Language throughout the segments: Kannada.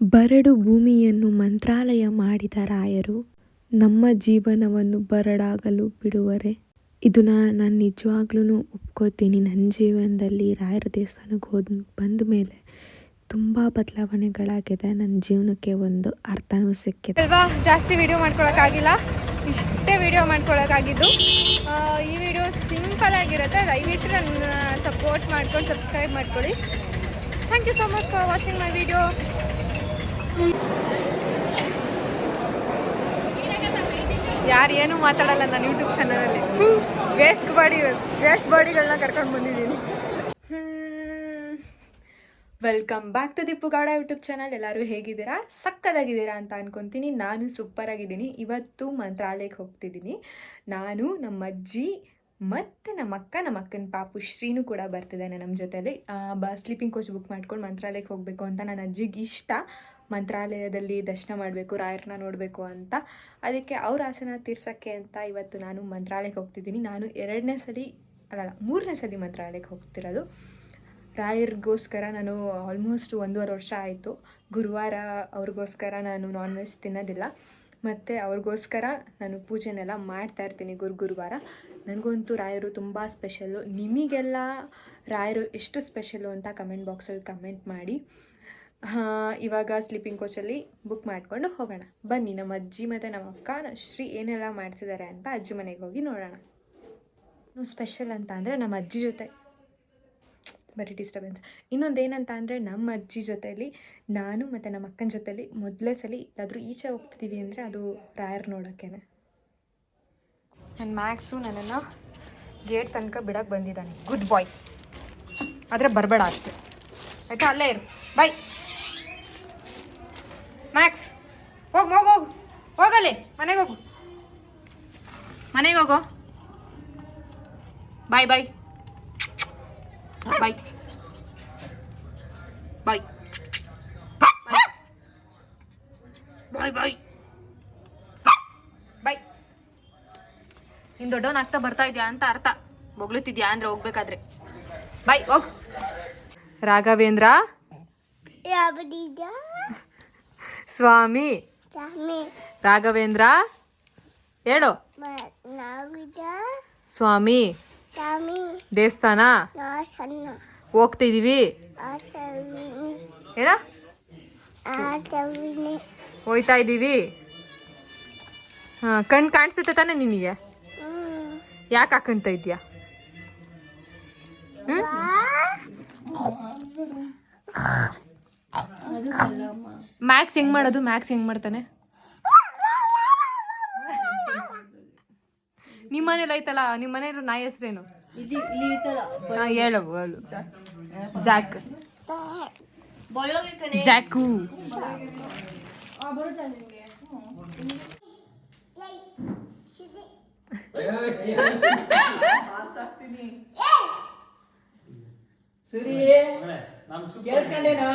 ಬರಡು ಭೂಮಿಯನ್ನು ಮಂತ್ರಾಲಯ ಮಾಡಿದ ರಾಯರು, ನಮ್ಮ ಜೀವನವನ್ನು ಬರಡಾಗಲು ಬಿಡುವರೆ. ಇದು ನಾನು ನಿಜವಾಗ್ಲೂ ಒಪ್ಕೋತೀನಿ. ನನ್ನ ಜೀವನದಲ್ಲಿ ರಾಯರ ದೇವಸ್ಥಾನಕ್ಕೆ ಹೋದ, ಬಂದ ಮೇಲೆ ತುಂಬ ಬದಲಾವಣೆಗಳಾಗಿದೆ. ನನ್ನ ಜೀವನಕ್ಕೆ ಒಂದು ಅರ್ಥನೂ ಸಿಕ್ಕಿದೆ ಅಲ್ವಾ? ಜಾಸ್ತಿ ವಿಡಿಯೋ ಮಾಡ್ಕೊಳಕ್ಕಾಗಿಲ್ಲ. ಇಷ್ಟೇ ವಿಡಿಯೋ ಮಾಡ್ಕೊಳಕ್ಕಾಗಿದ್ದು. ಈ ವಿಡಿಯೋ ಸಿಂಪಲ್ ಆಗಿರುತ್ತೆ. ದಯವಿಟ್ಟು ನನ್ನ ಸಪೋರ್ಟ್ ಮಾಡ್ಕೊಂಡು ಸಬ್ಸ್ಕ್ರೈಬ್ ಮಾಡ್ಕೊಳ್ಳಿ. Thank you so much for watching my video ಯಾರು ಏನೂ ಮಾತಾಡಲ್ಲ ನನ್ನ ಯೂಟ್ಯೂಬ್ ಚಾನಲಲ್ಲಿ ವೇಸ್ಟ್ ಬಾಡಿ ವೇಸ್ಟ್ ಬಾಡಿಗಳನ್ನ ಕರ್ಕೊಂಡು ಬಂದಿದ್ದೀನಿ. ವೆಲ್ಕಮ್ ಬ್ಯಾಕ್ ಟು ದಿಪ್ಪುಗಾಡ ಯೂಟ್ಯೂಬ್ ಚಾನಲ್ ಎಲ್ಲರೂ ಹೇಗಿದ್ದೀರಾ? ಸಕ್ಕದಾಗಿದ್ದೀರಾ ಅಂತ ಅನ್ಕೊತೀನಿ. ನಾನು ಸೂಪರ್ ಆಗಿದ್ದೀನಿ. ಇವತ್ತು ಮಂತ್ರಾಲಯಕ್ಕೆ ಹೋಗ್ತಿದ್ದೀನಿ. ನಾನು ನಮ್ಮ ಅಜ್ಜಿ ಮತ್ತು ನಮ್ಮ ಅಕ್ಕ, ನಮ್ಮ ಅಕ್ಕನ ಪಾಪು ಶ್ರೀನು ಕೂಡ ಬರ್ತಿದ್ದಾನೆ ನಮ್ಮ ಜೊತೆಯಲ್ಲಿ ಬ ಸ್ಲೀಪಿಂಗ್ ಕೋಚ್ ಬುಕ್ ಮಾಡ್ಕೊಂಡು ಮಂತ್ರಾಲಯಕ್ಕೆ ಹೋಗಬೇಕು ಅಂತ ನನ್ನ ಅಜ್ಜಿಗೆ ಇಷ್ಟ. ಮಂತ್ರಾಲಯದಲ್ಲಿ ದರ್ಶನ ಮಾಡಬೇಕು, ರಾಯರನ್ನ ನೋಡಬೇಕು ಅಂತ. ಅದಕ್ಕೆ ಅವ್ರ ಆಸನ ತೀರ್ಸೋಕ್ಕೆ ಅಂತ ಇವತ್ತು ನಾನು ಮಂತ್ರಾಲಯಕ್ಕೆ ಹೋಗ್ತಿದ್ದೀನಿ. ನಾನು ಎರಡನೇ ಸಲ ಅಲ್ಲ ಮೂರನೇ ಸಲ ಮಂತ್ರಾಲಯಕ್ಕೆ ಹೋಗ್ತಿರೋದು. ರಾಯರಿಗೋಸ್ಕರ ನಾನು ಆಲ್ಮೋಸ್ಟ್ ಒಂದೂವರೆ ವರ್ಷ ಆಯಿತು. ಗುರುವಾರ ಅವ್ರಿಗೋಸ್ಕರ ನಾನು ನಾನ್ ವೆಜ್ ತಿನ್ನೋದಿಲ್ಲ. ಮತ್ತು ಅವ್ರಿಗೋಸ್ಕರ ನಾನು ಪೂಜೆನೆಲ್ಲ ಮಾಡ್ತಾ ಇರ್ತೀನಿ ಗುರು ಗುರುವಾರ. ನನಗಂತೂ ರಾಯರು ತುಂಬ ಸ್ಪೆಷಲ್ಲು ನಿಮಗೆಲ್ಲ ರಾಯರು ಎಷ್ಟು ಸ್ಪೆಷಲ್ಲು ಅಂತ ಕಮೆಂಟ್ ಬಾಕ್ಸಲ್ಲಿ ಕಮೆಂಟ್ ಮಾಡಿ. ಇವಾಗ ಸ್ಲೀಪಿಂಗ್ ಕೋಚಲ್ಲಿ ಬುಕ್ ಮಾಡಿಕೊಂಡು ಹೋಗೋಣ. ಬನ್ನಿ, ನಮ್ಮ ಅಜ್ಜಿ ಮತ್ತು ನಮ್ಮ ಅಕ್ಕ ಶ್ರೀ ಏನೆಲ್ಲ ಮಾಡ್ತಿದ್ದಾರೆ ಅಂತ ಅಜ್ಜಿ ಮನೆಗೆ ಹೋಗಿ ನೋಡೋಣ. ಸ್ಪೆಷಲ್ ಅಂತ ಅಂದರೆ ನಮ್ಮ ಅಜ್ಜಿ ಜೊತೆ. ಬರೀ ಡಿಸ್ಟರ್ಬೆನ್ಸ್ ಇನ್ನೊಂದು ಏನಂತ ಅಂದರೆ ನಮ್ಮ ಅಜ್ಜಿ ಜೊತೆಯಲ್ಲಿ ನಾನು ಮತ್ತು ನಮ್ಮ ಅಕ್ಕನ ಜೊತೆಲಿ ಮೊದಲೇ ಸಲ ಎಲ್ಲಾದರೂ ಈಚೆ ಹೋಗ್ತಿದ್ದೀವಿ ಅಂದರೆ ಅದು ರಾಯರ್ ನೋಡೋಕ್ಕೇನೆ ನನ್ನ ಮ್ಯಾಕ್ಸು ನನ್ನನ್ನು ಗೇಟ್ ತನಕ ಬಿಡೋಕ್ಕೆ ಬಂದಿದ್ದಾನೆ. ಗುಡ್ ಬಾಯ್ ಆದರೆ ಬರಬೇಡ ಅಷ್ಟೇ. ಆಯಿತಾ? ಅಲ್ಲೇ ಇರು. ಬಾಯ್ ಮ್ಯಾಕ್ಸ್ ಹೋಗು ಹೋಗು ಹೋಗು. ಹೋಗಲ್ಲಿ, ಮನೆಗೆ ಹೋಗು. ಮನೆಗೆ ಹೋಗು. ಬಾಯ್ ಬಾಯ್ ಬಾಯ್ ಬಾಯ್ ಬಾಯ್ ಬಾಯ್ ಬಾಯ್ ನೀನು ದೊಡ್ಡವನಾಗ್ತಾ ಬರ್ತಾ ಇದೆಯಾ ಅಂತ ಅರ್ಥ. ಬೊಗ್ಳುತ್ತಿದ್ಯಾ ಅಂದ್ರೆ ಹೋಗ್ಬೇಕಾದ್ರೆ. ಬಾಯ್ ಹೋಗ್. ರಾಘವೇಂದ್ರ? ಸ್ವಾಮಿ. ರಾಘವೇಂದ್ರ ಹೇಳು. ಸ್ವಾಮಿ. ದೇವಸ್ಥಾನ. ಹೋಗ್ತಿದೀವಿ. ಏನ? ಹೋಯ್ತಾ ಇದ್ದೀವಿ. ಹಾಂ ಕಣ್ ಕಾಣಿಸುತ್ತೆ ತಾನೆ ನಿನಗೆ? ಹ್ಮ್. ಯಾಕೆ ಹಾಕೊಂತ ಇದೆಯಾ ಹ್ಞೂ ಮ್ಯಾಕ್ಸ್ ಹೆಂಗ್ ಮಾಡೋದು ಮ್ಯಾಕ್ಸ್ ಹೆಂಗ್ ಮಾಡ್ತಾನೆ ನಿಮ್ಮ ಮನೇಲಿ ಐತಲ್ಲ ನಿಮ್ಮ ಮನೇಲಿ ನಾಯಿ ಹೆಸ್ರೇನು ಹೇಳು ಜಾಕ್ ಜಾಕು ಸರಿ ಕೇಳಿಸ್ಕೊಂಡೇನೋ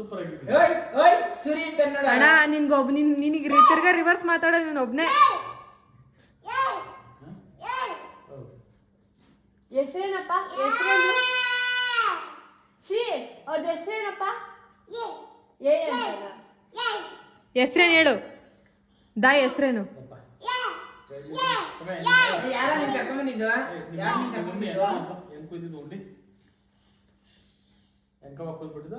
ಓಯ್ ಓಯ್ ಸುರಿ ಕನ್ನಡ? ಅಣ್ಣ ನಿನ್ಗೆ ಒಬ್ಬ ನಿನ್ ನಿನಗೆ ತಿರ್ಗಾ ರಿವರ್ಸ್ ಮಾತಾಡೋ ನೀನು ಒಬ್ನೇ? ಹೆಸರೇನಪ್ಪ? ಹೆಸರೇನು? ಶ್ರೀ ಅವ್ರದ್ದು ಹೆಸರೇನಪ್ಪ? ಏ ಹೆಸ್ರೇನು ಹೇಳು. ದಾ ಹೆಸ್ರೇನು. ಯಾರ ನೀನ್ ಕರ್ಕೊಂಡ್ಬಂದಿದ್ದು ಯಾರ ನೀನ್ ಕರ್ಕೊಂಡ್ಬಂದಿದ್ದು ಎಂಕ ಕೂತ್ಬಿಟ್ಟಿದ್ದು ಉಂಡಿ? ಅಂತ ಯಾರು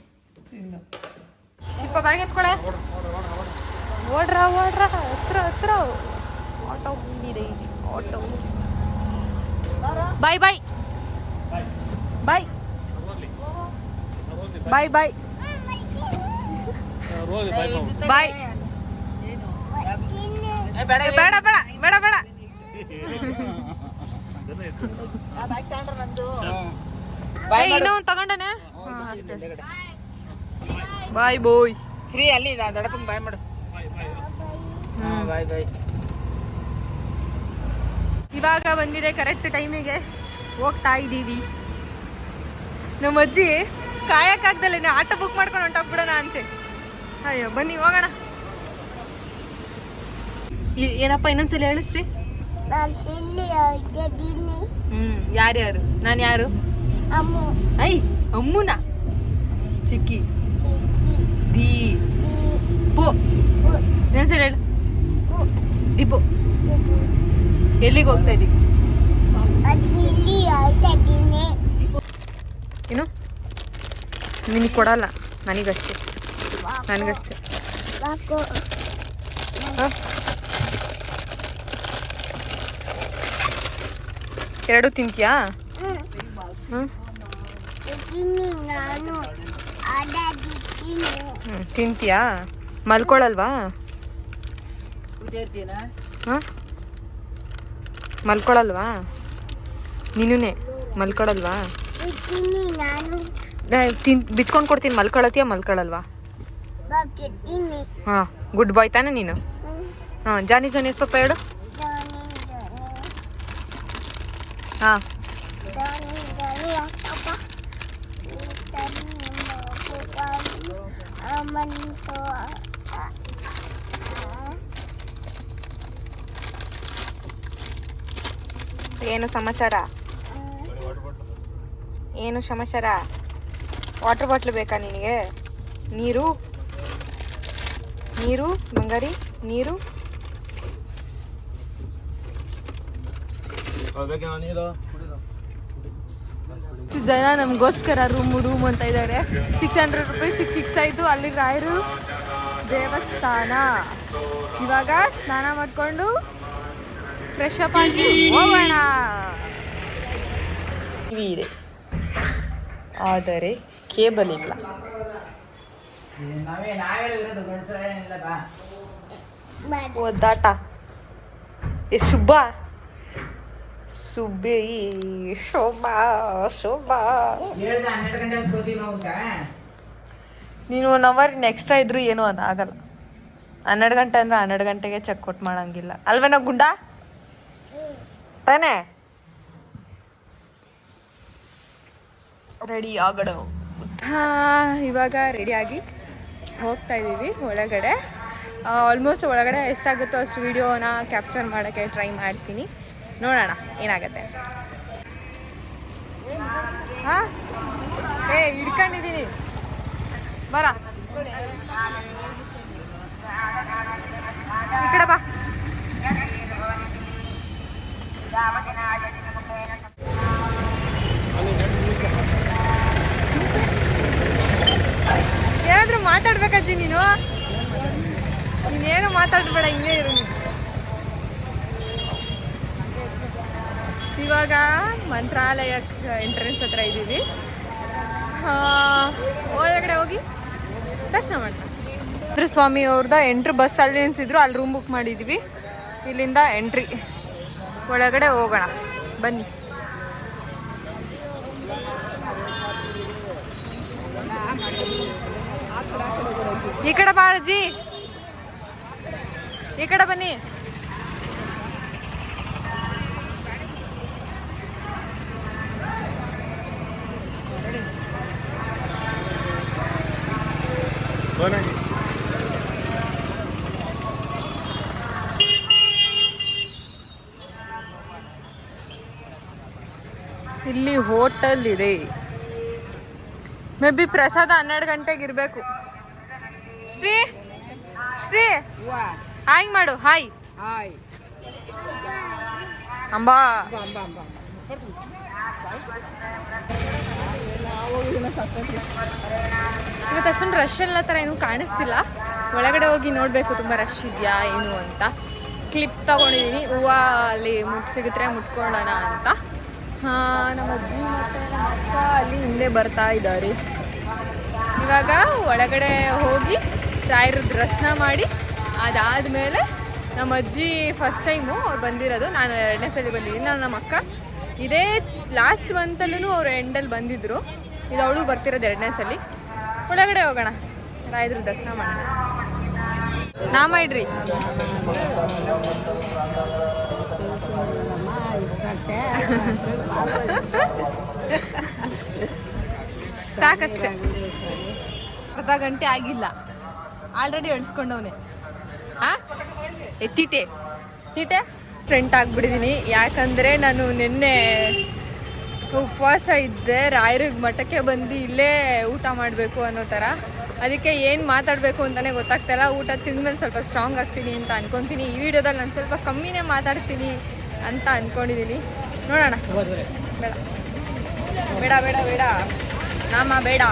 ಶಿಲ್ಪ ಬ್ಯಾಗ್ ಎತ್ಕೊಳೆ? ಓಡ್ರ ಓಡ್ರ. ಹತ್ರ ಹತ್ರ. ಆಟೋ ಬಂದಿದೆ ಇಲ್ಲಿ ಆಟೋ ಬಾಯ್ ಬಾಯ್ ಬಾಯ್ ಬಾಯ್ ಬಾಯ್ ಬಾಯ್ ಬೇಡ ಬೇಡ ಬೇಡ ಬೇಡ ಬೇಡ. ಬಾಯ್ ಇನ್ನೂ ಒಂದು ತಗೊಂಡನೆ? ಹಾಂ ಅಷ್ಟೇ ಅಷ್ಟೇ. ಬಾಯ್ ಬೋಯ್. ಶ್ರೀ ಅಲ್ಲಿ ನಾ ದೊಡ್ಡಪ್ಪಂಗೆ ಬಾಯ್ ಮಾಡು. ಬಾಯ್ ಬಾಯ್. ಇವಾಗ ಬಂದಿದೆ ಕರೆಕ್ಟ್ ಟೈಮಿಗೆ ಹೋಗ್ತಾ ಇದ್ದೀವಿ. ನಮ್ಮ ಅಜ್ಜಿ ಕಾಯಕ್ಕಾಗ್ದಲ್ಲೇ ಆಟೋ ಬುಕ್ ಮಾಡ್ಕೊಂಡು ಹೊಂಟೋಗ್ಬಿಡೋಣ ಅಂತೆ. ಅಯ್ಯೋ ಬನ್ನಿ ಹೋಗೋಣ. ಏನಪ್ಪ ಇನ್ನೊಂದ್ಸಲ ಹೇಳಿಸ್ರಿ ಹ್ಮ್ ಯಾರ್ಯಾರು? ನಾನು ಯಾರು? ಅಮ್ಮ. ಐ ಅಮ್ಮುನ? ಚಿಕ್ಕಿ. ಚಿಕ್ಕಿ. ದೀ ಪು. ಇನ್ನೊಂದ್ಸಲ ಹೇಳು. ದೀಪು ಎಲ್ಲಿಗೆ ಹೋಗ್ತಾ ಇದ್ದೀವಿ? ಏನು? ನಿನಗೆ ಕೊಡಲ್ಲ. ನನಗಷ್ಟೇ. ನನಗಷ್ಟೇ? ಎರಡು ತಿಂತೀಯಾ? ಹ್ಞೂ ಹ್ಞೂ ತಿಂತೀಯಾ? ಮಲ್ಕೊಳಲ್ವಾ? ಹಾಂ? ಮಲ್ಕೊಳಲ್ವಾ? ಮಲ್ಕೊಳಲ್ವಾ? ನಾನು ನಾ ತಿನ್ ಬಿಚ್ಕೊಂಡು ಕೊಡ್ತೀನಿ ಮಲ್ಕೊಳತ್ತೀಯ ಮಲ್ಕೊಳಲ್ವಾ? ಹಾಂ ಗುಡ್ ಬಾಯ್ ತಾನೆ ನೀನು. ಹಾಂ ಜಾನಿ ಜಾನಿಸ್ ಪಾಪ ಪಪ್ಪ ಹೇಳು. ಹಾಂ. ಏನು ಸಮಾಚಾರ? ಏನು ಸಮಾಚಾರ? ವಾಟರ್ ಬಾಟ್ಲ್ ಬೇಕಾ ನಿನಗೆ? ನೀರು? ನೀರು ಬಂಗಾರಿ ನೀರು? ಜನ ನಮಗೋಸ್ಕರ ರೂಮ್ ರೂಮ್ ಅಂತ ಇದ್ದಾರೆ ಸಿಕ್ಸ್ ಹಂಡ್ರೆಡ್ ರುಪೀಸ್ ಫಿಕ್ಸ್ ಆಯಿತು. ಅಲ್ಲಿ ರಾಯರು ದೇವಸ್ಥಾನ. ಇವಾಗ ಸ್ನಾನ ಮಾಡಿಕೊಂಡು ಫ್ರೆಶ್ ಅಪ್ ಆಗಿ ಹೋಗೋಣ. ಟಿವಿ ಇದೆ. ಆದರೆ ಕೇಬಲ್ ಇಲ್ಲ. ಒದ್ದಾಟ ಏ ಸುಬ್ಬ ಸುಬ್ಬಿ ಶೋಭಾ ಶೋಭಾ. ನೀನು ಒನ್ ಅವರ್ ನೆಕ್ಸ್ಟ್ರಾ ಇದ್ರು ಏನೂ ಅದು ಆಗಲ್ಲ. ಹನ್ನೆರಡು ಗಂಟೆ ಅಂದ್ರೆ ಹನ್ನೆರಡು ಗಂಟೆಗೆ ಚೆಕ್ ಔಟ್ ಮಾಡಂಗಿಲ್ಲ. ಅಲ್ವೇನ ಗುಂಡ? ತಾನೇ? ರೆಡಿ ಆಗಡು. ಇವಾಗ ರೆಡಿಯಾಗಿ ಹೋಗ್ತಾ ಇದ್ದೀವಿ ಒಳಗಡೆ. ಆಲ್ಮೋಸ್ಟ್ ಒಳಗಡೆ ಎಷ್ಟಾಗುತ್ತೋ ಅಷ್ಟು ವಿಡಿಯೋನ ಕ್ಯಾಪ್ಚರ್ ಮಾಡೋಕ್ಕೆ ಟ್ರೈ ಮಾಡ್ತೀನಿ. ನೋಡೋಣ ಏನಾಗುತ್ತೆ ಹಾಂ? ಏ ಹಿಡ್ಕೊಂಡಿದ್ದೀನಿ ಬರ. ಈ ಕಡೆ ಬಾ. ಏನಾದ್ರೂ ಮಾತಾಡ್ಬೇಕಜ್ಜಿ ನೀನು? ನೀನೇನು ಮಾತಾಡ್ಬೇಡ, ಹಿಂಗೆ ಇರು ಇವಾಗ ಮಂತ್ರಾಲಯ ಎಂಟ್ರೆನ್ಸ್ ಹತ್ರ ಇದ್ದೀವಿ. ಒಳಗಡೆ ಹೋಗಿ ದರ್ಶನ ಮಾಡ್ತಾರೆ ಸ್ವಾಮಿ ಅವ್ರದ ಎಂಟ್ರಿ ಬಸ್ ಅಲ್ಲಿ ನಿಲ್ಸಿದ್ರು, ಅಲ್ಲಿ ರೂಮ್ ಬುಕ್ ಮಾಡಿದ್ವಿ. ಇಲ್ಲಿಂದ ಎಂಟ್ರಿ ಒಳಗಡೆ ಹೋಗೋಣ. ಬನ್ನಿ. ಈ ಕಡೆ ಬಾ ಅಜ್ಜಿ ಈ ಕಡೆ ಬನ್ನಿ. ಹೋಟೆಲ್ ಇದೆ. ಮೇ ಬಿ ಪ್ರಸಾದ ಹನ್ನೆರಡು ಗಂಟೆಗೆ ಇರಬೇಕು. ಶ್ರೀ ಶ್ರೀ, ಹಾಯ್ ಮಾಡು, ಹಾಯ್. ಹಾಯ್ ಅಂಬಾ. ಇವತ್ತು ಅಷ್ಟೊಂದು ರಶ್ ಎಲ್ಲ ಥರ ಏನು ಕಾಣಿಸ್ತಿಲ್ಲ. ಒಳಗಡೆ ಹೋಗಿ ನೋಡಬೇಕು ತುಂಬ ರಶ್ ಇದೆಯಾ, ಏನು ಅಂತ. ಕ್ಲಿಪ್ ತಗೊಂಡಿದ್ದೀನಿ ಹೂವು ಅಲ್ಲಿ ಮುಟ್ ಸಿಗಿದ್ರೆ ಮುಟ್ಕೊಳ್ಳೋಣ ಅಂತ. ಹಾ, ನಮ್ಮ ಅಜ್ಜಿ ಅಕ್ಕ ಅಲ್ಲಿ ಹಿಂದೆ ಬರ್ತಾ ಇದ್ದಾರೆ. ಇವಾಗ ಒಳಗಡೆ ಹೋಗಿ ತಾಯಿರ ದರ್ಶನ ಮಾಡಿ ಅದಾದಮೇಲೆ ನಮ್ಮ ಅಜ್ಜಿ ಫಸ್ಟ್ ಟೈಮು ಅವ್ರು ಬಂದಿರೋದು. ನಾನು ಎರಡನೇ ಸಲ ಬಂದಿದ್ದೀನಿ. ನಾನು ನಮ್ಮ ಅಕ್ಕ ಇದೇ ಲಾಸ್ಟ್ ಮಂತಲ್ಲೂ ಅವ್ರು ಎಂಡಲ್ಲಿ ಬಂದಿದ್ದರು ಇದು ಅವಳು ಬರ್ತಿರೋದು ಎರಡನೇ ಸಲ. ಒಳಗಡೆ ಹೋಗೋಣ. ರಾಯದ್ರು ದರ್ಶನ ಮಾಡೋಣ. ನಾ ಇಡ್ರಿ. ಸಾಕಷ್ಟೆ. ಅರ್ಧ ಗಂಟೆ ಆಗಿಲ್ಲ. ಆಲ್ರೆಡಿ ಎಳ್ಸ್ಕೊಂಡವನೆ. ಆ? ಎತ್ತಿಟೆ ತಿಟೆ. ಸ್ಟ್ರೆಂಟ್ ಆಗ್ಬಿಟ್ಟಿದ್ದೀನಿ ಯಾಕಂದರೆ ನಾನು ನಿನ್ನೆ ಉಪವಾಸ ಇದ್ದೆ. ರಾಯರಿಗೆ ಮಠಕ್ಕೆ ಬಂದು ಇಲ್ಲೇ ಊಟ ಮಾಡಬೇಕು ಅನ್ನೋ ಥರ. ಅದಕ್ಕೆ ಏನು ಮಾತಾಡಬೇಕು ಅಂತಲೇ ಗೊತ್ತಾಗ್ತಾಯಿಲ್ಲ ಊಟ ತಿಂದ್ಮೇಲೆ ಸ್ವಲ್ಪ ಸ್ಟ್ರಾಂಗ್ ಆಗ್ತೀನಿ ಅಂತ ಅನ್ಕೊತೀನಿ. ಈ ವಿಡಿಯೋದಲ್ಲಿ ನಾನು ಸ್ವಲ್ಪ ಕಮ್ಮಿನೇ ಮಾತಾಡ್ತೀನಿ. ಅಂತ ಅಂದ್ಕೊಂಡಿದ್ದೀನಿ ನೋಡೋಣ. ಬೇಡ. ಬೇಡ ಬೇಡ ಬೇಡ. ನಾಮ ಬೇಡ.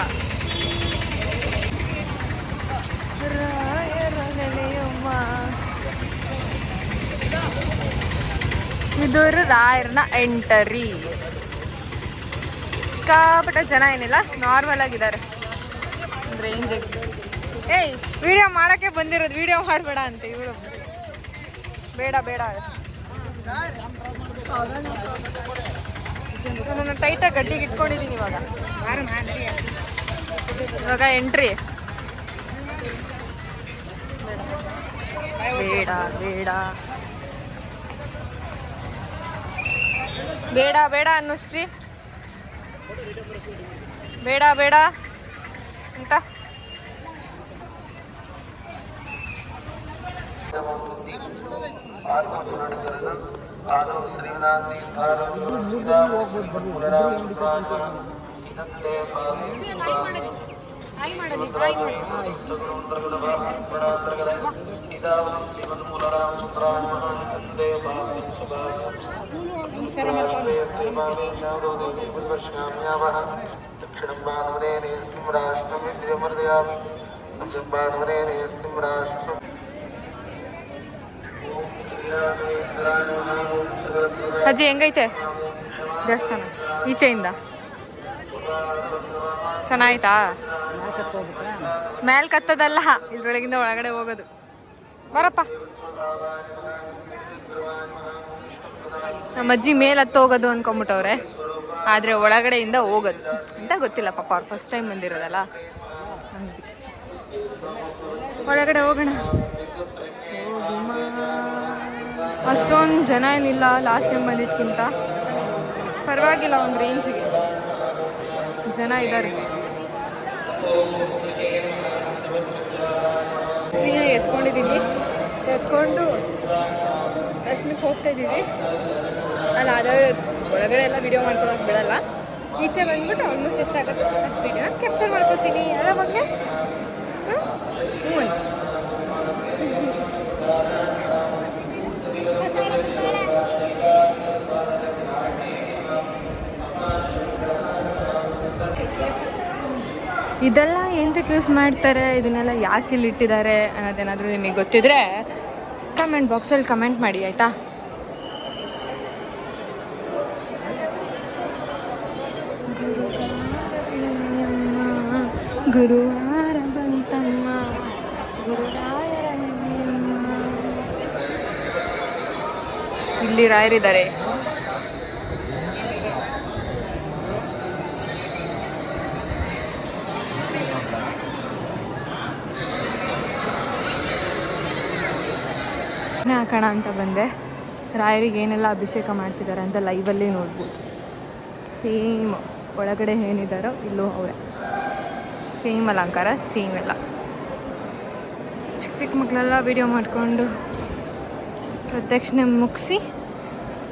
ರಾಯರ ನೆಲೆಯಮ್ಮ ಇದು ರಾಯರ್ನ ಎಂಟರಿ. ಸಿಕ್ಕಾಪಟ್ಟ ಜನ ಏನಿಲ್ಲ ನಾರ್ಮಲ್ ಆಗಿದ್ದಾರೆ. ರೇಂಜ್ ಏಯ್ ವಿಡಿಯೋ ಮಾಡೋಕ್ಕೆ ಬಂದಿರೋದು ವಿಡಿಯೋ ಮಾಡಬೇಡ ಅಂತ ಇವಳು. ಬೇಡ ಬೇಡ. ನಾನು ಟೈಟಾಗಿ ಗಡ್ಡಿಗೆ ಇಟ್ಕೊಂಡಿದ್ದೀನಿ ಇವಾಗ. ಇವಾಗ ಎಂಟ್ರಿ ಬೇಡ ಬೇಡ. ಬೇಡ ಬೇಡ ಅನ್ನಿಸ್ರಿ ಬೇಡ ಬೇಡ. ಅಂತ आत्मपूर्ण करणम आदव श्रीनाथ दीपारम तुलसीदास पुनराम सुब्रमण्यम ಅಜ್ಜಿ, ಹೆಂಗೈತೆ? ದೇವಸ್ಥಾನ, ಈಚೆಯಿಂದ? ಚೆನ್ನಾಯ್ತಾ? ಮೇಲ್ ಕತ್ತದಲ್ಲ, ಇದ್ರೊಳಗಿಂದ ಒಳಗಡೆ ಹೋಗೋದು. ಬರಪ್ಪ. ನಮ್ಮ ಅಜ್ಜಿ ಮೇಲ್ ಹತ್ತು ಹೋಗೋದು ಅನ್ಕೊಂಬಿಟ್ಟವ್ರೆ. ಆದರೆ ಒಳಗಡೆಯಿಂದ ಹೋಗೋದು. ಅಂತ ಗೊತ್ತಿಲ್ಲ ಪಾಪ, ಅವ್ರು ಫಸ್ಟ್ ಟೈಮ್ ಬಂದಿರೋದಲ್ಲ. ಒಳಗಡೆ ಹೋಗೋಣ. ಅಷ್ಟೊಂದು ಜನ ಏನಿಲ್ಲ ಲಾಸ್ಟ್ ಟೈಮ್ ಬಂದಿದ್ದಕ್ಕಿಂತ ಪರವಾಗಿಲ್ಲ, ಒಂದು ರೇಂಜಿಗೆ ಜನ ಇದ್ದಾರೆ ಸೀನ ಎತ್ಕೊಂಡಿದ್ದೀನಿ ಎತ್ಕೊಂಡು ದರ್ಶನಕ್ಕೆ ಹೋಗ್ತಾ ಇದ್ದೀವಿ ಅಲ್ಲ, ಅದ ಒಳಗಡೆ ಎಲ್ಲ ವಿಡಿಯೋ ಮಾಡ್ಕೊಳಕ್ಕೆ ಬಿಡಲ್ಲ. ಈಚೆ ಬಂದ್ಬಿಟ್ಟು ಆಲ್ಮೋಸ್ಟ್ ಎಷ್ಟಾಗುತ್ತೆ ಫಸ್ಟ್ ವಿಡಿಯೋನ ಕ್ಯಾಪ್ಚರ್ ಮಾಡ್ಕೊತೀನಿ. ಅಲ್ಲ, ಮಗನೇ? ಹ್ಞೂ ಇದೆಲ್ಲ ಎಂತಕ್ಕೆ ಯೂಸ್ ಮಾಡ್ತಾರೆ? ಇದನ್ನೆಲ್ಲ ಯಾಕೆ ಇಲ್ಲಿ ಇಟ್ಟಿದ್ದಾರೆ ಅನ್ನೋದೇನಾದರೂ ನಿಮಗೆ ಗೊತ್ತಿದ್ರೆ ಕಮೆಂಟ್ ಬಾಕ್ಸಲ್ಲಿ ಕಮೆಂಟ್ ಮಾಡಿ, ಆಯಿತಾ? ಗುರುವಾರ ಬಂತಮ್ಮ. ಗುರುರಾಯರ. ಇಲ್ಲಿ ರಾಯರಿದ್ದಾರೆ. ಎಣ್ಣೆ ಹಾಕೋಣ ಅಂತ ಬಂದೆ. ರಾಯರಿಗೆ ಏನೆಲ್ಲ ಅಭಿಷೇಕ ಮಾಡ್ತಿದ್ದಾರೆ ಅಂತ ಲೈವಲ್ಲೇ ನೋಡ್ಬೋದು. ಸೇಮ್ ಒಳಗಡೆ ಏನಿದ್ದಾರೋ ಇಲ್ಲೂ ಅವರೇ. ಸೇಮ್ ಅಲಂಕಾರ ಸೇಮ್ ಎಲ್ಲ. ಚಿಕ್ಕ ಚಿಕ್ಕ ಮಕ್ಕಳೆಲ್ಲ ವಿಡಿಯೋ ಮಾಡಿಕೊಂಡು ಪ್ರದಕ್ಷಿಣೆ ಮುಗಿಸಿ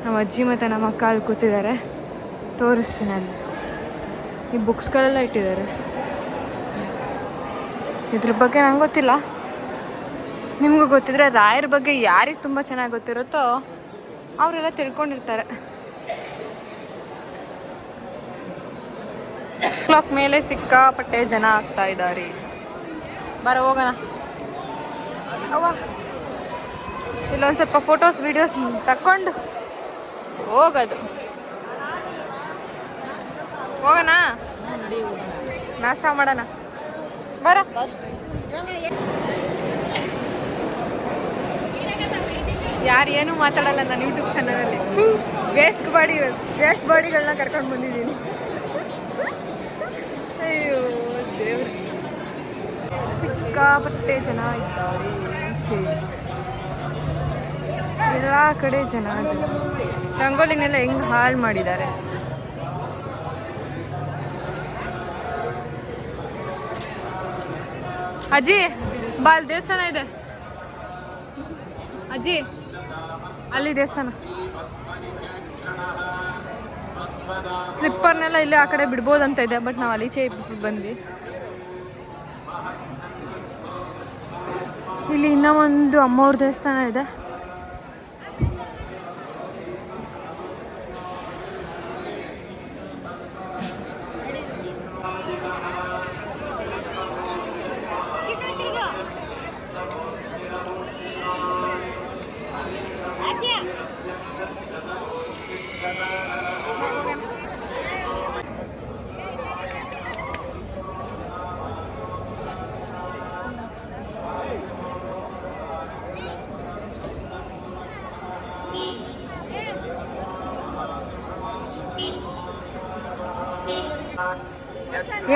ನಮ್ಮ ಅಜ್ಜಿ ಮತ್ತು ನಮ್ಮ ಅಕ್ಕ ಅಲ್ಲಿ ಕೂತಿದ್ದಾರೆ. ತೋರಿಸ್ತೀನಿ ಅಲ್ಲಿ. ಈ ಬುಕ್ಸ್ಗಳೆಲ್ಲ ಇಟ್ಟಿದ್ದಾರೆ. ಇದ್ರ ಬಗ್ಗೆ ನಂಗೆ ಗೊತ್ತಿಲ್ಲ. ನಿಮಗೂ ಗೊತ್ತಿದ್ರೆ ರಾಯರ ಬಗ್ಗೆ ಯಾರಿಗೆ ತುಂಬ ಚೆನ್ನಾಗಿ ಗೊತ್ತಿರುತ್ತೋ ಅವರೆಲ್ಲ ತಿಳ್ಕೊಂಡಿರ್ತಾರೆ. ಕ್ಲಾಕ್ ಮೇಲೆ ಸಿಕ್ಕಾಪಟ್ಟೆ ಜನ ಆಗ್ತಾ ಇದ್ದಾರೆ. ಬರ, ಹೋಗೋಣ. ಅವ್ವ. ಇಲ್ಲೊಂದು ಸ್ವಲ್ಪ ಫೋಟೋಸ್ ವೀಡಿಯೋಸ್ ತಕ್ಕೊಂಡು ಹೋಗೋದು. ಹೋಗೋಣ? ನಾಷ್ಟ ಮಾಡೋಣ. ಬರ. ಯಾರು ಏನೂ ಮಾತಾಡಲ್ಲ ನಾನು ಯೂಟ್ಯೂಬ್ ಚಾನಲಲ್ಲಿ ವೇಸ್ಟ್ ಬಾಡಿ ವೇಸ್ಟ್ ಬಾಡಿಗಳನ್ನ ಕರ್ಕೊಂಡು ಬಂದಿದ್ದೀನಿ. ಅಯ್ಯೋ, ದೇವ್ರ. ಸಿಕ್ಕಾಪಟ್ಟೆ ಜನ ಇದ್ದಾರೆ ಎಲ್ಲ ಕಡೆ ಜನ ರಂಗೋಲಿನೆಲ್ಲ ಹೆಂಗ್ ಹಾಳು ಮಾಡಿದ್ದಾರೆ? ಅಜ್ಜಿ ಬಾಲ್ ದೇವಸ್ಥಾನ ಇದೆ. ಅಜ್ಜಿ. ಅಲ್ಲಿ ದೇವಸ್ಥಾನ. ಸ್ಲಿಪ್ಪರ್ನೆಲ್ಲ ಇಲ್ಲೇ ಆ ಕಡೆ ಬಿಡ್ಬೋದಂತ ಇದೆ ಬಟ್ ನಾವು ಅಲೀಚೆ ಬಂದ್ವಿ. ಇಲ್ಲಿ ಇನ್ನೂ ಒಂದು ಅಮ್ಮವ್ರ ದೇವಸ್ಥಾನ ಇದೆ.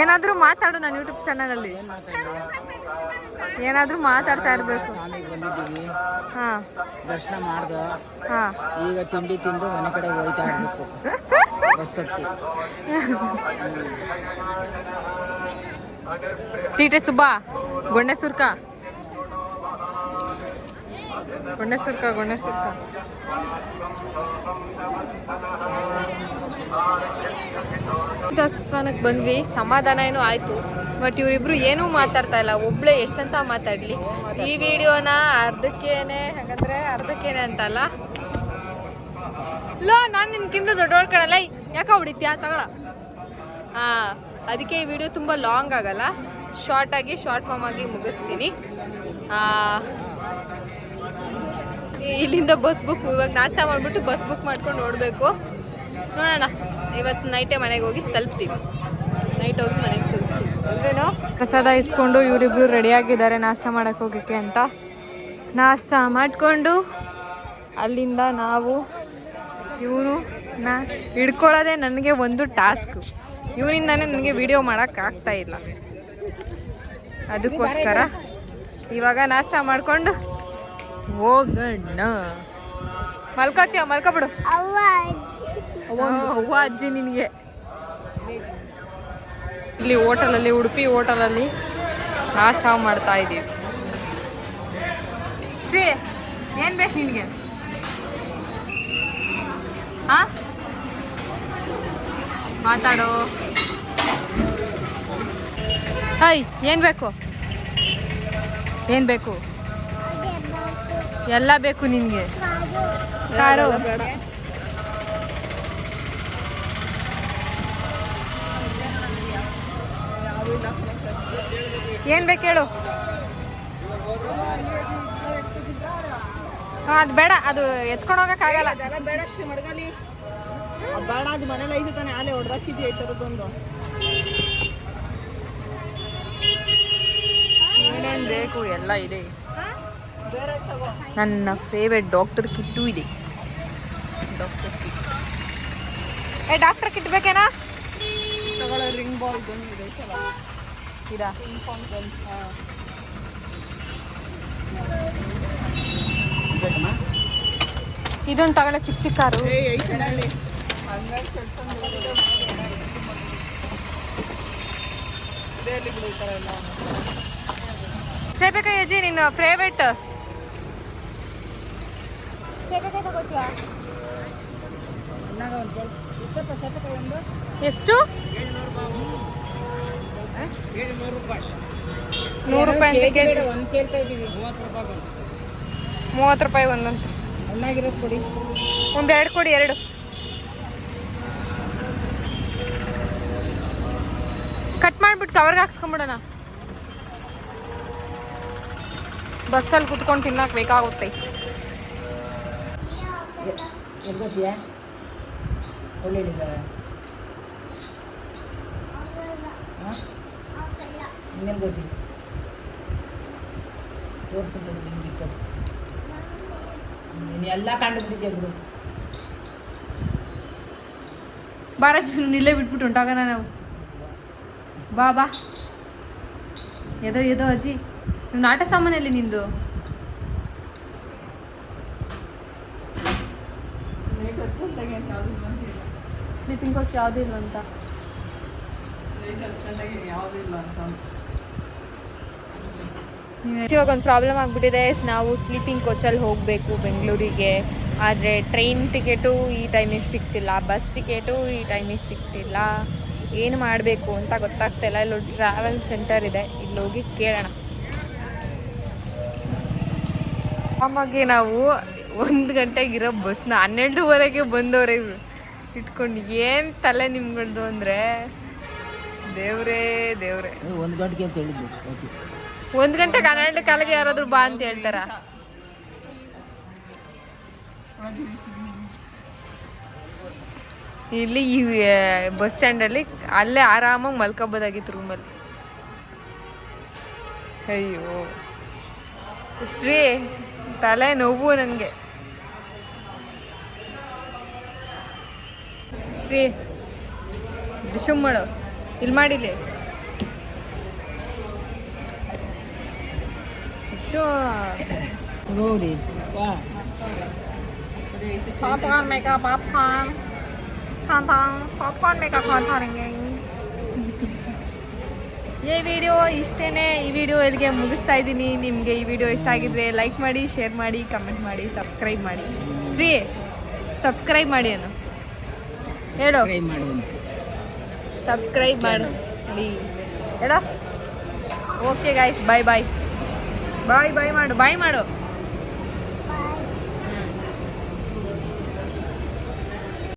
ಏನಾದ್ರೂ ಮಾತಾಡು ನಾನು ಯೂಟ್ಯೂಬ್ ಚಾನಲಲ್ಲಿ ಏನಾದ್ರೂ ಮಾತಾಡ್ತಾ ಇರ್ಬೇಕು. ಹಾ. ದರ್ಶನ ಮಾಡ್ದ. ಹಾ. ಈಗ ತಿಂಡಿ ತಿಂದು ಮನೆ ಕಡೆ ಹೋಯ್ತಾ ಇರ್ಬೇಕು. ಬಸ್ ಹತ್ತಿ ತೀಟೆ ಸುಬ್ಬ ಗೊಂಡೆ ಸುರ್ಕ ಗೊಂಡೆ ಸುರ್ಕ ಗೊಂಡೆ ಸುರ್ಕ ದೇವಸ್ಥಾನಕ್ಕೆ ಬಂದ್ವಿ. ಸಮಾಧಾನ ಏನೋ ಆಯಿತು. ಬಟ್ ಇವರಿಬ್ರು ಏನೂ ಮಾತಾಡ್ತಾ ಇಲ್ಲ. ಒಬ್ಳೆ ಎಷ್ಟಂತ ಮಾತಾಡಲಿ. ಈ ವಿಡಿಯೋನ ಅರ್ಧಕ್ಕೇನೆ, ಹಾಗಂದ್ರೆ ಅರ್ಧಕ್ಕೇನೆ ಅಂತಲ್ಲ. ಲೋ, ನಾನು ನಿನ್ಕಿಂತ ದೊಡ್ಡವಳು ಕಣಲ್ಲ. ಯಾಕೆ ಹೊಡಿತ್ಯಾ? ತಗೊಳ. ಹಾಂ ಅದಕ್ಕೆ ಈ ವಿಡಿಯೋ ತುಂಬ ಲಾಂಗ್ ಆಗಲ್ಲ. ಶಾರ್ಟಾಗಿ ಶಾರ್ಟ್ ಫಾರ್ಮ್ ಆಗಿ ಮುಗಿಸ್ತೀನಿ. ಇಲ್ಲಿಂದ ಬಸ್ ಬುಕ್ ಇವಾಗ ನಾಷ್ಟ ಮಾಡಿಬಿಟ್ಟು ಬಸ್ ಬುಕ್ ಮಾಡ್ಕೊಂಡು ನೋಡಬೇಕು ನೋಡೋಣ. ಇವತ್ತು ನೈಟೇ ಮನೆಗೆ ಹೋಗಿ ತಲುಪ್ತೀವಿ. ನೈಟ್ ಹೋಗಿ ಮನೆಗೆ ತಲುಪ್ತೀವಿ. ಅಂದ್ರೇನು ಪ್ರಸಾದ ಇಸ್ಕೊಂಡು ಇವರಿಬ್ರು ರೆಡಿಯಾಗಿದ್ದಾರೆ ನಾಷ್ಟ ಮಾಡೋಕ್ಕೆ ಹೋಗೋಕ್ಕೆ ಅಂತ. ನಾಷ್ಟ ಮಾಡಿಕೊಂಡು ಅಲ್ಲಿಂದ ನಾವು ಇವರು ನಾ ಹಿಡ್ಕೊಳ್ಳೋದೇ ನನಗೆ ಒಂದು ಟಾಸ್ಕ್ ಇವನಿಂದಾನೇ ನನಗೆ ವಿಡಿಯೋ ಮಾಡೋಕ್ಕಾಗ್ತಾ ಇಲ್ಲ. ಅದಕ್ಕೋಸ್ಕರ ಇವಾಗ ನಾಷ್ಟ ಮಾಡಿಕೊಂಡು ಹೋಗೋಣ. ಮಲ್ಕೋತೀವ ಮಲ್ಕೊಬಿಡು. ಅವ್ವ ಅಜ್ಜಿ ನಿನಗೆ. ಇಲ್ಲಿ ಹೋಟೆಲಲ್ಲಿ ಉಡುಪಿ ಹೋಟೆಲಲ್ಲಿ ನಾಷ್ಟ ಮಾಡ್ತಾ ಇದ್ದೀವಿ. ಶ್ರೀ ಏನು ಬೇಕು ನಿನಗೆ? ಹಾಂ? ಮಾತಾಡೋ. ಹಾಯ್ ಏನು ಬೇಕು? ಏನು ಬೇಕು? ಎಲ್ಲ ಬೇಕು ನಿನಗೆ. ಕಾರು ಏನ್ ಬೇಕು ಹೇಳು. ಹಾ, ಅದು ಬೇಡ ಅದು ಎತ್ಕೊಂಡು ಹೋಗೋಕ್ಕಾಗಲ್ಲ ಅದೆಲ್ಲ ಬೇಡ ಅಷ್ಟು ಮಡಗಲಿ. ಅದು ಬೇಡ ಅದು ಮನೇಲಿ ಐತೆ ತಾನೆ ಆಲೆ ಹೊಡೆದಾಕಿದ್ಯಾ ಈ ಥರದ್ದೊಂದು ಏನೇನು ಬೇಕು ಎಲ್ಲ ಇದೆ. ನನ್ನ ಫೇವ್ರೆಟ್ ಡಾಕ್ಟರ್ ಕಿಟ್ಟು ಇದೆ. Doctor kit. ಏ ಡಾಕ್ಟರ್ ಕಿಟ್ ಬೇಕೇನಾ? ರಿಂಗ್ ಬಾಲ್ ಬಂದಿದೆ ಚಲ ಇದಾ ಪಿಂಗ್ ಪಾಂಗ್ ಬಂದು ಹಾಂ ಇದೊಂದು ತಗೊಳ ಚಿಕ್ಕ ಚಿಕ್ಕ ಕಾರು ಸೇಬೇಕಾಯ ಸೇಬೇಕಾ ಅಜ್ಜಿ ನಿನ್ನ ಪ್ರೈವೇಟ್ ತಗೋತೀಯಾ? ಸೆತಕಾಯಿ ಒಂದು ಎಷ್ಟು ನೂರು ರೂಪಾಯಿ ಅಂತ ಕೆ ಜಿ ಒಂದು ಕೇಳ್ತಾ ಇದ್ದೀವಿ. ಮೂವತ್ತು ರೂಪಾಯಿ ಒಂದೊಂದು ಹಣ್ಣಾಗಿರೋದು ಕೊಡಿ. ಒಂದೆರಡು ಕೊಡಿ ಎರಡು. ಕಟ್ ಮಾಡಿಬಿಟ್ಟು ಕವರ್ಗೆ ಹಾಕ್ಸ್ಕೊಂಬಿಡೋಣ. ಬಸ್ಸಲ್ಲಿ ಕುತ್ಕೊಂಡು ತಿನ್ನಕ್ಕೆ ಬೇಕಾಗುತ್ತೆ. ಎಲ್ಲಿ ಇನ್ನೆಲ್ಲಿ ಗೊತ್ತಿ ತೋರಿಸ್ಬಿಡು ನಿಮ್ಗೆ ಇಪ್ಪತ್ತು ನೀನು ಎಲ್ಲ ಕಂಡುಬಿಟ್ಟಿದ್ಯಾ ಬಿಡು. ಬಾರ ಇಲ್ಲೇ ಬಿಟ್ಬಿಟ್ಟು ಹೊಂಟಾಗೋಣ ನಾವು? ಬಾ ಬಾ. ಎದೋ ಎದೋ ಅಜ್ಜಿ. ಇವ್ನ ನಾಟ ಸಾಮಾನಲ್ಲಿ ನಿಂದು? ಸ್ಲೀಪಿಂಗ್ ಕೋಚ್ ಯಾವುದೂ ಇಲ್ಲ ಅಂತ. ಲೈಟ್ ಹಚ್ಕೊಂಡಾಗೆ ಯಾವುದೂ ಇಲ್ಲ ಅಂತ. ಇವಾಗ ಒಂದು ಪ್ರಾಬ್ಲಮ್ ಆಗಿಬಿಟ್ಟಿದೆ. ನಾವು ಸ್ಲೀಪಿಂಗ್ ಕೋಚಲ್ಲಿ ಹೋಗಬೇಕು ಬೆಂಗಳೂರಿಗೆ. ಆದರೆ ಟ್ರೈನ್ ಟಿಕೆಟು ಈ ಟೈಮಿಗೆ ಸಿಗ್ತಿಲ್ಲ. ಬಸ್ ಟಿಕೆಟು ಈ ಟೈಮಿಗೆ ಸಿಗ್ತಿಲ್ಲ. ಏನು ಮಾಡಬೇಕು ಅಂತ ಗೊತ್ತಾಗ್ತಿಲ್ಲ ಇಲ್ಲೊಂದು ಟ್ರಾವೆಲ್ ಸೆಂಟರ್ ಇದೆ. ಇಲ್ಲಿ ಹೋಗಿ ಕೇಳೋಣ. ಆಮಾಗೆ ನಾವು ಒಂದು ಗಂಟೆಗಿರೋ ಬಸ್ನ ಹನ್ನೆರಡುವರೆಗೆ ಬಂದವರೆ ಇಟ್ಕೊಂಡು ಏನು ತಲೆ ನಿಮ್ಗಳ್ದು ಅಂದರೆ? ದೇವ್ರೇ ದೇವ್ರೆ. ಒಂದು ಗಂಟೆಗೆ ಅಂತ ಹೇಳಿದ್ದು ಓಕೆ ಒಂದ್ ಗಂಟೆ ಹನ್ನೆರಡು ಕಾಲಿಗೆ ಯಾರಾದ್ರೂ ಬಾ ಅಂತ ಹೇಳ್ತಾರ? ಇಲ್ಲಿ ಈ ಬಸ್ ಸ್ಟ್ಯಾಂಡಲ್ಲಿ ಅಲ್ಲೇ ಆರಾಮಾಗಿ ಮಲ್ಕೋಬೋದಾಗಿತ್ತು ರೂಮಲ್ಲಿ. ಅಯ್ಯೋ. ಶ್ರೀ, ತಲೆ ನೋವು ನನಗೆ ಶ್ರೀ ಡಿಶುಮ್ ಮಾಡೋ. ಇಲ್ಲಿ ಮಾಡಿಲಿ. Sure. Loaded. Wow. Popcorn, make a popcorn. Kantang, popcorn, make a kantang. ಈ ವಿಡಿಯೋ ಇಷ್ಟೇನೆ. ಈ ವಿಡಿಯೋ ಇಲ್ಲಿಗೆ ಮುಗಿಸ್ತಾ ಇದ್ದೀನಿ. ನಿಮಗೆ ಈ ವಿಡಿಯೋ ಇಷ್ಟ ಆಗಿದ್ರೆ ಲೈಕ್ ಮಾಡಿ ಶೇರ್ ಮಾಡಿ ಕಮೆಂಟ್ ಮಾಡಿ ಸಬ್ಸ್ಕ್ರೈಬ್ ಮಾಡಿ. ಶ್ರೀ ಸಬ್ಸ್ಕ್ರೈಬ್ ಮಾಡಿ ಅನ್ನು. ಹೇಳು. ಸಬ್ಸ್ಕ್ರೈಬ್ ಮಾಡಿ ಹೇಳ. ಓಕೆ ಗಾಯ್ಸ್ ಬಾಯ್ ಬಾಯ್ ಬಾಯ್ ಬಾಯ್ ಮಾಡು ಬಾಯ್ ಮಾಡು.